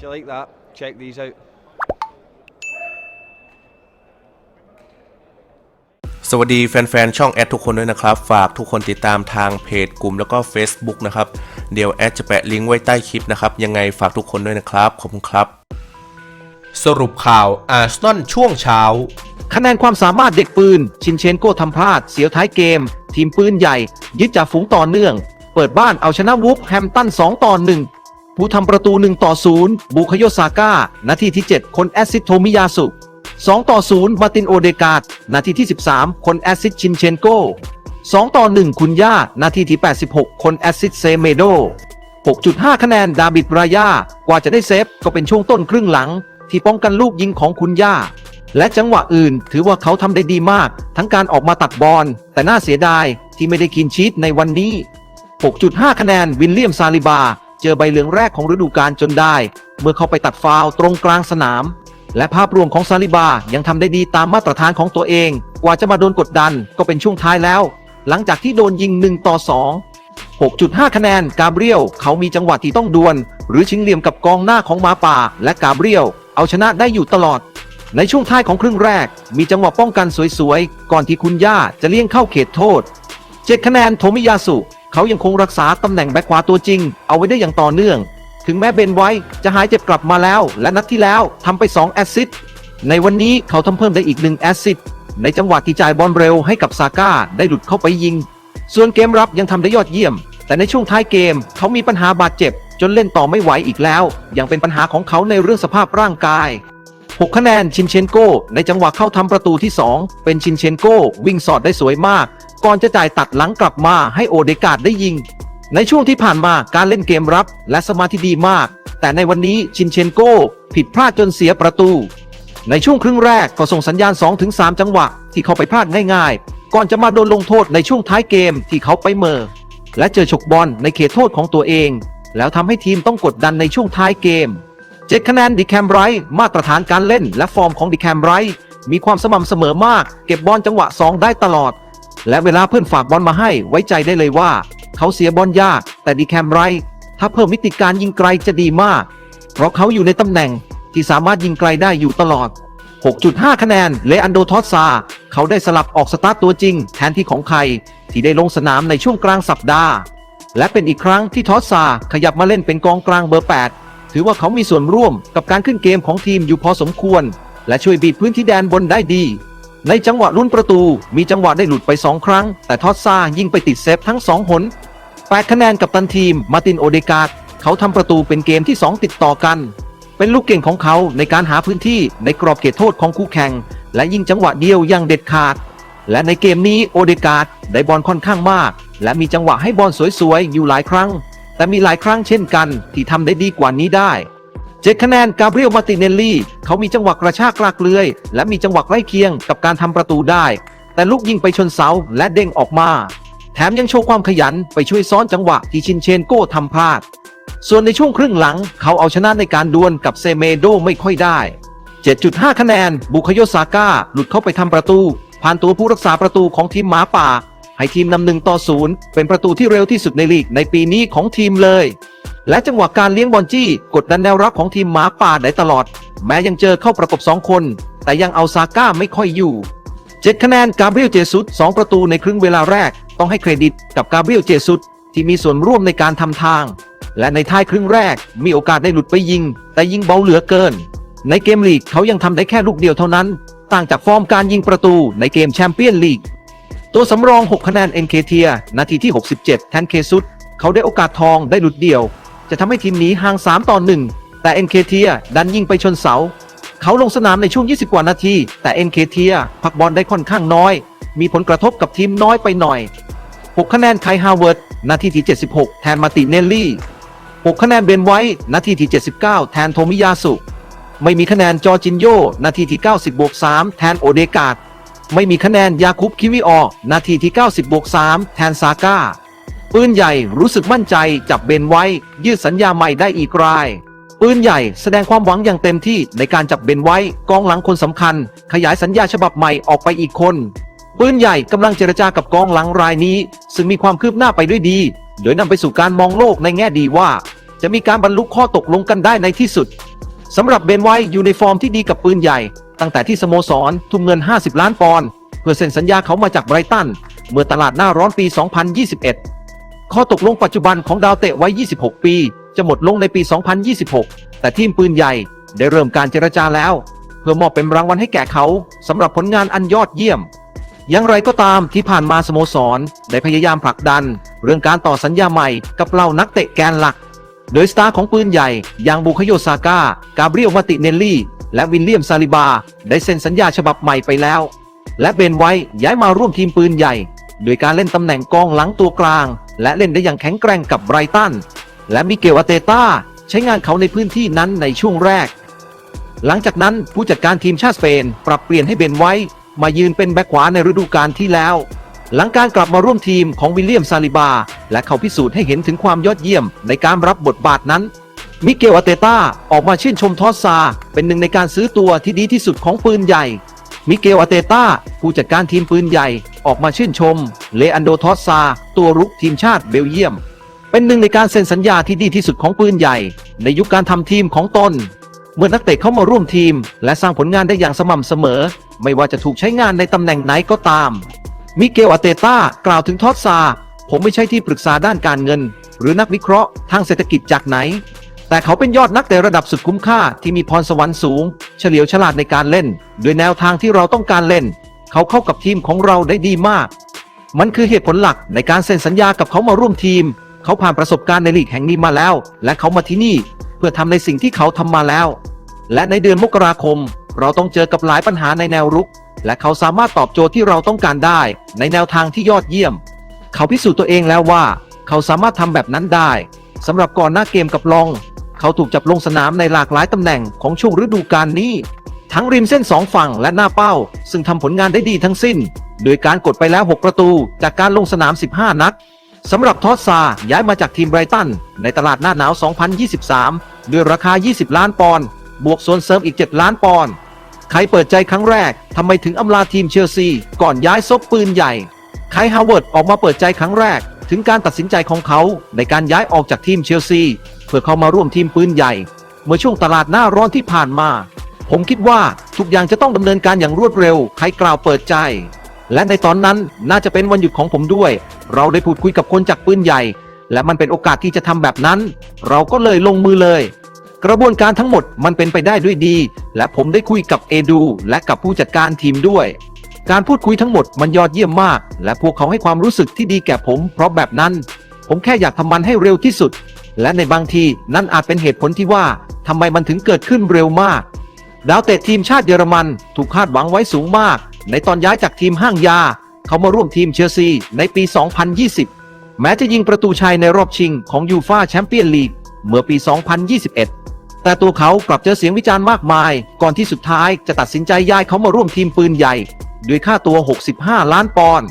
If you like that, check these out. สวัสดีแฟนๆ ช่องแอดทุกคนด้วยนะครับ ฝากทุกคนติดตามทางเพจกลุ่มแล้วก็ Facebook นะครับ เดี๋ยวแอดจะแปะลิงก์ไว้ใต้คลิปนะครับ ยังไงฝากทุกคนด้วยนะครับ ขอบคุณครับ สรุปข่าวอาร์เซนอลช่วงเช้า คะแนนความสามารถเด็กปืน ชินเชนโก้ทำพลาด เสียวท้ายเกม ทีมปืนใหญ่ ยึดจ่าฝูงต่อเนื่อง เปิดบ้านเอาชนะวูฟแฮมตัน2ต่อ1 ผู้ทำประตู 1 ต่อ 0บุคโยซาก้า นาทีที่ 7 คนแอสซิสโทมิยาสุ 2 ต่อ 0 มาตินโอเดกาดนาทีที่ 13 คนแอสซิสชินเชนโก้2ต่อ 1 คุณย่า นาทีที่ 86 คนแอสซิสเซเมโด 6.5 คะแนนดาบิดรายากว่าจะได้เซฟก็เป็นช่วงต้นครึ่งหลัง ที่ป้องกันลูกยิงของคุณย่า และจังหวะอื่นถือว่าเขาทำได้ดีมาก ทั้งการออกมาตัดบอลแต่น่าเสียดายที่ไม่ได้กินชีตในวันนี้ 6.5 คะแนนวินเลียมซาลิบา เจอใบเหลืองแรกของฤดูกาลจนได้ เมื่อเขาไปตัดฟาวตรงกลางสนาม และภาพรวมของซาลิบายังทำได้ดีตามมาตรฐานของตัวเอง กว่าจะมาโดนกดดันก็เป็นช่วงท้ายแล้ว หลังจากที่โดนยิง 1 ต่อ 2 6.5 คะแนนกาเบรียลเขามีจังหวะที่ต้องดวล หรือชิงเหลี่ยมกับกองหน้าของมาป่า และกาเบรียลเอาชนะได้อยู่ตลอดในช่วงท้ายของครึ่งแรก มีจังหวะป้องกันสวยๆ ก่อนที่คุณย่าจะเลี่ยงเข้าเขตโทษ7คะแนนโทมิยาสุ เขายังคงรักษาตำแหน่งแบ็คขวาตัวจริง เอาไว้ได้อย่างต่อเนื่อง ถึงแม้เบนไว้จะหายเจ็บกลับมาแล้ว และนัดที่แล้วทำไป 2 แอสซิสต์ในวันนี้เขาทำเพิ่มได้อีก1แอสซิสต์ในจังหวะที่จ่ายบอลเร็วให้กับซาก้าได้หลุดเข้าไปยิง ส่วนเกมรับยังทำได้ยอดเยี่ยม แต่ในช่วงท้ายเกมเขามีปัญหาบาดเจ็บ จนเล่นต่อไม่ไหวอีกแล้ว ยังเป็นปัญหาของเขาในเรื่องสภาพร่างกาย6คะแนนชินเชนโกในจังหวะเข้าทำประตูที่ 2 เป็นชินเชนโกวิ่งสอดได้สวยมาก ก่อนจะจ่ายตัดหลังกลับมาให้โอเดกาดได้ยิง ในช่วงที่ผ่านมาการเล่นเกมรับและสมาธิดีมาก แต่ในวันนี้ชินเชนโกผิดพลาดจนเสียประตู ในช่วงครึ่งแรกก็ส่งสัญญาณ 2-3 จังหวะ ที่เขาไปพลาดง่ายๆ ก่อนจะมาโดนลงโทษในช่วงท้ายเกมที่เขาไปเมอและเจอฉกบอลในเขตโทษของตัวเอง แล้วทำให้ทีมต้องกดดันในช่วงท้ายเกมเจ็ดคะแนนดิแคมไรท์มาตรฐานการเล่นและฟอร์มของดิแคมไรท์มีความสม่ำเสมอมาก เก็บบอลจังหวะ 2 ได้ตลอด และเวลาเพื่อนฝากบอลมาให้ไว้ใจได้เลยว่า เขาเสียบอลยาก แต่ดิแคมไร ถ้าเพิ่มมิติการยิงไกลจะดีมาก เพราะเขาอยู่ในตำแหน่งที่สามารถยิงไกลได้อยู่ตลอด 6.5 คะแนนเลอันโดทอสซา เขาได้สลับออกสตาร์ทตัวจริง แทนที่ของใคร ที่ได้ลงสนามในช่วงกลางสัปดาห์ และเป็นอีกครั้งที่ทอสซาขยับมาเล่นเป็นกองกลางเบอร์ 8 ถือว่าเขามีส่วนร่วมกับการขึ้นเกมของทีมอยู่พอสมควร และช่วยบีบพื้นที่แดนบนได้ดี ในจังหวะลุ้นประตู มีจังหวะได้หลุดไป 2 ครั้ง แต่ทอสซายิงไปติดเซฟทั้ง 2 หน 8 คะแนนกับตันทีม มาตินโอเดกาดเขาทำประตูเป็นเกมที่ 2 ติดต่อกัน เป็นลูกเก่งของเขาในการหาพื้นที่ในกรอบเขตโทษของคู่แข่ง และยิงจังหวะเดียวอย่างเด็ดขาด และในเกมนี้โอเดกาดได้บอลค่อนข้างมาก และมีจังหวะให้บอลสวยๆอยู่หลายครั้ง แต่มีหลายครั้งเช่นกัน ที่ทำได้ดีกว่านี้ได้ เจ็ดคะแนนกาเบรียลมาติเนลลี่ เขามีจังหวะกระชากลากเลื้อย และมีจังหวะใกล้เคียงกับการทำประตูได้ แต่ลูกยิงไปชนเสาและเด้งออกมา แถมยังโชว์ความขยันไปช่วยซ้อนจังหวะที่ชินเชนโก้ทำพลาด ส่วนในช่วงครึ่งหลัง เขาเอาชนะในการดวลกับเซเมโดไม่ค่อยได้ 7.5 คะแนน บุคโยซาก้าหลุดเข้าไปทำประตู ผ่านตัวผู้รักษาประตูของทีมหมาป่า ให้ทีมนำหนึ่งต่อศูนย์เป็นประตูที่เร็วที่สุดในลีกในปีนี้ของทีมเลย และจังหวะการเลี้ยงบอลจี้ กดดันแนวรับของทีมหมาป่าได้ตลอด แม้ยังเจอเข้าประกบ2คน แต่ยังเอาซาก้าไม่ค่อยอยู่7คะแนนกาเบรียลเจซุส2ประตูในครึ่งเวลาแรก ต้องให้เครดิตกับกาเบรียลเจซุสที่มีส่วนร่วมในการทำทาง และในท้ายครึ่งแรกมีโอกาสได้หลุดไปยิง แต่ยิงเบาเหลือเกิน ในเกมลีกเขายังทำได้แค่ลูกเดียวเท่านั้น ต่างจากฟอร์มการยิงประตูในเกมแชมเปี้ยนลีก ตัวสำรอง 6 คะแนนเอ็นเคเทียนาทีที่ 67 แทนเคซุสเขาได้โอกาสทองได้หลุดเดียว จะทำให้ทีมหนีห่าง 3 ต่อ 1 แต่เอ็นเคเทียดันยิงไปชนเสา เขาลงสนามในช่วง 20 กว่านาที แต่เอ็นเคเทียพักบอลได้ค่อนข้างน้อย มีผลกระทบกับทีมน้อยไปหน่อย 6 คะแนนไคฮาวเวิร์ดนาทีที่ 76 แทนมาติเนลลี่ 6 คะแนนเบนไว้นาทีที่ 79 แทนโทมิยาสุ ไม่มีคะแนนจอจินโยนาทีที่ 90บวก3แทนโอเดกาด ไม่มีคะแนนยาคุบคิวิออนาทีที่ 90บวก3แทนซาก้า ปืนใหญ่รู้สึกมั่นใจจับเบนไว้ ยืดสัญญาใหม่ได้อีกราย ปืนใหญ่แสดงความหวังอย่างเต็มที่ในการจับเบนไว้กองหลังคนสำคัญ ขยายสัญญาฉบับใหม่ออกไปอีกคน ปืนใหญ่กำลังเจรจากับกองหลังรายนี้ ซึ่งมีความคืบหน้าไปด้วยดี โดยนำไปสู่การมองโลกในแง่ดีว่า จะมีการบรรลุข้อตกลงกันได้ในที่สุด สำหรับเบนไวท์อยู่ในฟอร์มที่ดีกับปืนใหญ่ ตั้งแต่ที่สโมสรทุ่มเงิน 50 ล้านปอนด์เพื่อเซ็นสัญญาเขามาจากไบรตัน เมื่อตลาดหน้าร้อนปี 2021 ข้อตกลงปัจจุบันของดาวเตะไว้ 26 ปี จะหมดลงในปี 2026 แต่ทีมปืนใหญ่ได้เริ่มการเจรจาแล้ว เพื่อมอบเป็นรางวัลให้แก่เขาสำหรับผลงานอันยอดเยี่ยม อย่างไรก็ตามที่ผ่านมาสโมสรได้พยายามผลักดัน เรื่องการต่อสัญญาใหม่กับเหล่านักเตะแกนหลัก โดยสตาร์ของปืนใหญ่อย่างบุคโยซาก้ากาเบรียลมาติเนลลี่ และวิลเลียมซาลิบา ได้เซ็นสัญญาฉบับใหม่ไปแล้ว และเบนไว้ย้ายมาร่วมทีมปืนใหญ่ โดยการเล่นตำแหน่งกองหลังตัวกลาง และเล่นได้อย่างแข็งแกร่งกับไบรตัน และมิเกลอาเตต้าใช้งานเขาในพื้นที่นั้นในช่วงแรก หลังจากนั้นผู้จัดการทีมชาติสเปน ปรับเปลี่ยนให้เบนไว้มายืนเป็นแบ็คขวาในฤดูกาลที่แล้ว หลังการกลับมาร่วมทีมของวิลเลียมซาลิบา และเขาพิสูจน์ให้เห็นถึงความยอดเยี่ยมในการรับบทบาทนั้น มิเกลอาเตต้าออกมาชื่นชมทอสซา เป็นหนึ่งในการซื้อตัวที่ดีที่สุดของปืนใหญ่ มิเกลอาเตต้าผู้จัดการทีมปืนใหญ่ออกมาชื่นชม เลอันโดทอสซา ตัวรุกทีมชาติเบลเยียม เป็นหนึ่งในการเซ็นสัญญาที่ดีที่สุดของปืนใหญ่ ในยุคการทำทีมของตนเมื่อนักเตะเข้ามาร่วมทีม และสร้างผลงานได้อย่างสม่ำเสมอ ไม่ว่าจะถูกใช้งานในตำแหน่งไหนก็ตาม มิเกลอาเตต้ากล่าวถึงทอดซา ผมไม่ใช่ที่ปรึกษาด้านการเงิน หรือนักวิเคราะห์ทางเศรษฐกิจจากไหน แต่เขาเป็นยอดนักเตะระดับสุดคุ้มค่าที่มีพรสวรรค์สูง เฉลียวฉลาดในการเล่น ด้วยแนวทางที่เราต้องการเล่น เขาเข้ากับทีมของเราได้ดีมาก มันคือเหตุผลหลักในการเซ็นสัญญากับเขามาร่วมทีม เขาผ่านประสบการณ์ในลีกแห่งนี้มาแล้ว และเขามาที่นี่ เพื่อทำในสิ่งที่เขาทำมาแล้ว และในเดือนมกราคม เราต้องเจอกับหลายปัญหาในแนวรุก และเขาสามารถตอบโจทย์ที่เราต้องการได้ในแนวทางที่ยอดเยี่ยม เขาพิสูจน์ตัวเองแล้วว่า เขาสามารถทำแบบนั้นได้สำหรับก่อนหน้าเกมกับลอง เขาถูกจับลงสนามในหลากหลายตำแหน่งของช่วงฤดูกาลนี้ ทั้งริมเส้นสองฝั่งและหน้าเป้า ซึ่งทำผลงานได้ดีทั้งสิ้น โดยการกดไปแล้ว 6 ประตู จากการลงสนาม 15 นัดสำหรับทอสซาย้ายมาจากทีมไบรตันในตลาดหน้าหนาว 2023 ด้วยราคา 20 ล้านปอนด์บวกส่วนเสริมอีก 7 ล้านปอนด์ ใครเปิดใจครั้งแรกทำไมถึงอำลาทีมเชลซี ก่อนย้ายซบปืนใหญ่ไคฮาวเวิร์ดออกมาเปิดใจครั้งแรก ถึงการตัดสินใจของเขาในการย้ายออกจากทีมเชลซี เพื่อเข้ามาร่วมทีมปืนใหญ่ เมื่อช่วงตลาดหน้าร้อนที่ผ่านมา ผมคิดว่าทุกอย่างจะต้องดำเนินการอย่างรวดเร็วใครกล่าวเปิดใจ และในตอนนั้นน่าจะเป็นวันหยุดของผมด้วย เราได้พูดคุยกับคนจากปืนใหญ่ และมันเป็นโอกาสที่จะทำแบบนั้น เราก็เลยลงมือเลย กระบวนการทั้งหมดมันเป็นไปได้ด้วยดี และผมได้คุยกับเอดู และกับผู้จัดการทีมด้วย การพูดคุยทั้งหมดมันยอดเยี่ยมมาก และพวกเขาให้ความรู้สึกที่ดีแก่ผม เพราะแบบนั้น ผมแค่อยากทำมันให้เร็วที่สุด และในบางทีนั่นอาจเป็นเหตุผลที่ว่าทำไมมันถึงเกิดขึ้นเร็วมาก ดาวเตะทีมชาติเยอรมันถูกคาดหวังไว้สูงมาก ในตอนย้ายจากทีมห้างยา เขามาร่วมทีมเชลซีในปี 2020 แม้จะยิงประตูชัยในรอบชิงของยูฟาแชมเปี้ยนลีก เมื่อปี 2021 แต่ตัวเขากลับเจอเสียงวิจารณ์มากมาย ก่อนที่สุดท้ายจะตัดสินใจย้ายเขามาร่วมทีมปืนใหญ่ ด้วยค่าตัว 65 ล้านปอนด์